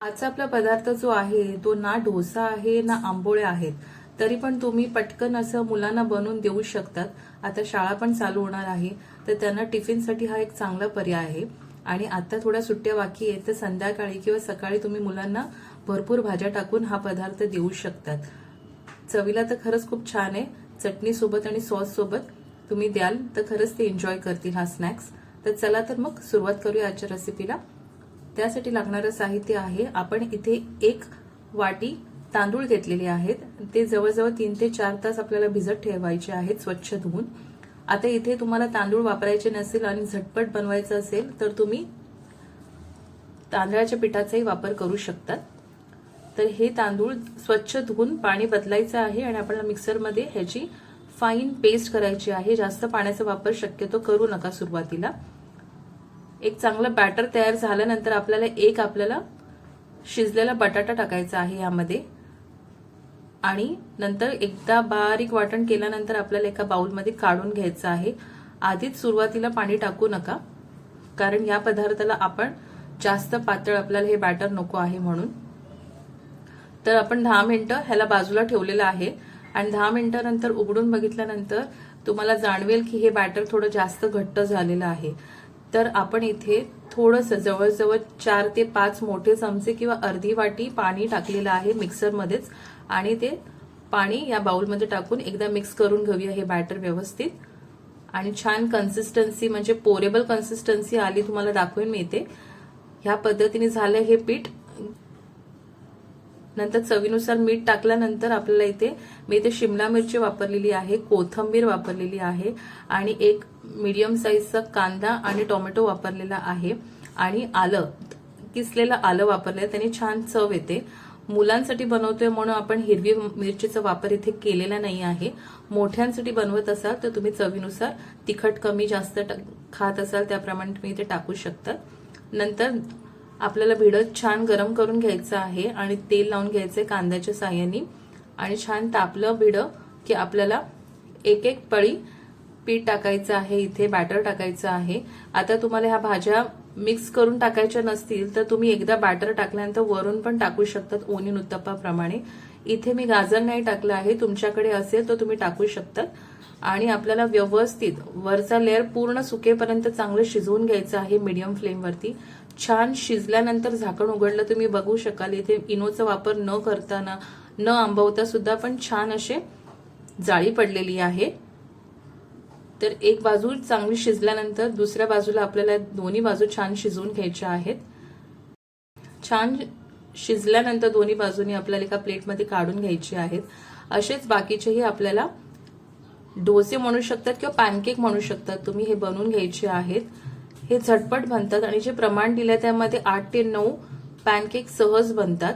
आजचा आपला पदार्थ जो आहे तो ना डोसा आहे ना आंबोळे आहेत. तरी पण तुम्ही पटकन असं मुलांना बनवून देऊ शकतात. आता शाळा पण चालू होणार आहे तर त्यांना टिफिनसाठी हा एक चांगला पर्याय आहे. आणि आता थोड्या सुट्ट्या बाकी आहेत तर संध्याकाळी किंवा सकाळी तुम्ही मुलांना भरपूर भाज्या टाकून हा पदार्थ देऊ शकतात. चवीला तर खरंच खूप छान आहे. चटणीसोबत आणि सॉससोबत तुम्ही द्याल तर खरंच ते एन्जॉय करतील हा स्नॅक्स तर चला तर मग सुरुवात करूया आजच्या रेसिपीला त्यासाठी लागणारं साहित्य आहे. आपण इथे एक वाटी तांदूळ घेतलेले आहेत. ते जवळजवळ तीन ते चार तास आपल्याला भिजत ठेवायचे आहेत स्वच्छ धुवून. आता इथे तुम्हाला तांदूळ वापरायचे नसेल आणि झटपट बनवायचं असेल तर तुम्ही तांदळाच्या पिठाचाही वापर करू शकतात. तर हे तांदूळ स्वच्छ धुवून पाणी बदलायचं आहे आणि आपल्याला मिक्सरमध्ये ह्याची फाईन पेस्ट करायची आहे. जास्त पाण्याचा वापर शक्यतो करू नका सुरुवातीला. एक चांगलं बॅटर तयार झाल्यानंतर आपल्याला एक आपल्याला शिजलेला बटाटा टाकायचा आहे यामध्ये. आणि नंतर एकदा बारीक वाटण केल्यानंतर आपल्याला एका बाउलमध्ये काढून घ्यायचं आहे. आधीच सुरुवातीला पाणी टाकू नका कारण या पदार्थाला आपण जास्त पातळ आपल्याला हे बॅटर नको आहे म्हणून. तर आपण दहा मिनिटं ह्याला बाजूला ठेवलेलं आहे. आणि दहा मिनिटानंतर उघडून बघितल्यानंतर तुम्हाला जाणवेल की हे बॅटर थोडं जास्त घट्ट झालेलं आहे. तर आपण इथे थोडंसं जवळजवळ चार ते पाच मोठे चमचे किंवा अर्धी वाटी पाणी टाकलेलं आहे मिक्सरमध्येच. आणि ते पाणी या बाउलमध्ये टाकून एकदा मिक्स करून घेऊया हे बॅटर व्यवस्थित. आणि छान कन्सिस्टन्सी म्हणजे पोरेबल कन्सिस्टन्सी आली तुम्हाला दाखवून मिळते ह्या पद्धतीने झालं हे पीठ. नंतर चवीनुसार मीठ टाकल्यानंतर आपल्याला इथे मी इथे शिमला मिरची वापरलेली आहे कोथंबीर वापरलेली आहे. आणि एक मीडियम साईजचा कांदा आणि टोमॅटो वापरलेला आहे. आणि आलं किसलेलं आलं वापरलं त्याने छान चव येते. मुलांसाठी बनवतोय म्हणून आपण हिरवी मिरचीचा वापर इथे केलेला नाही आहे. मोठ्यांसाठी बनवत असाल तर तुम्ही चवीनुसार तिखट कमी जास्त खात असाल त्याप्रमाणे तुम्ही इथे टाकू शकता. नंतर आपल्याला भिडत छान गरम करून घ्यायचं आहे आणि तेल लावून घ्यायचंय कांद्याच्या साह्याने. आणि छान तापलं भिडं की आपल्याला एक एक पळी पीठ टाकायचं आहे इथे बॅटर टाकायचं आहे. आता तुम्हाला ह्या भाज्या मिक्स करून टाकायच्या नसतील तर तुम्ही एकदा बॅटर टाकल्यानंतर वरून पण टाकू शकतात ओनियन उत्तप्पाप्रमाणे. इथे मी गाजर नाही टाकलं आहे तुमच्याकडे असेल तर तुम्ही टाकू शकतात. आणि आपल्याला व्यवस्थित वरचा लेअर पूर्ण सुकेपर्यंत चांगलं शिजवून घ्यायचं आहे मीडियम फ्लेमवरती छान शिजल्यानंतर झाकण उघडलं तुम्ही बघू शकाल इथे इनोचा वापर न करताना न आंबवता सुद्धा पण छान असे जाळी पडलेली आहे. तर एक बाजू चांगली शिजल्यानंतर दुसऱ्या बाजूला आपल्याला दोन्ही बाजू छान शिजवून घ्यायच्या आहेत. छान शिजल्यानंतर दोन्ही बाजूनी आपल्याला एका प्लेटमध्ये काढून घ्यायचे आहेत. असेच बाकीचेही आपल्याला डोसे म्हणू शकतात किंवा पॅनकेक म्हणू शकतात. तुम्ही हे बनवून घ्यायचे आहेत. हे झटपट बनतात आणि जे प्रमाण दिलं त्यामध्ये आठ ते नऊ पॅनकेक सहज बनतात.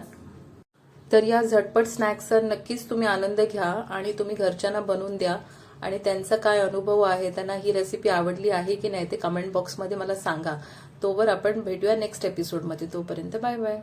तर या झटपट स्नॅक्सचा नक्कीच तुम्ही आनंद घ्या आणि तुम्ही घरच्यांना बनवून द्या. आणि त्यांचा काय अनुभव आहे त्यांना ही रेसिपी आवडली आहे की नाही ते कमेंट बॉक्समध्ये मला सांगा. तोवर आपण भेटूया नेक्स्ट एपिसोडमध्ये तोपर्यंत बाय बाय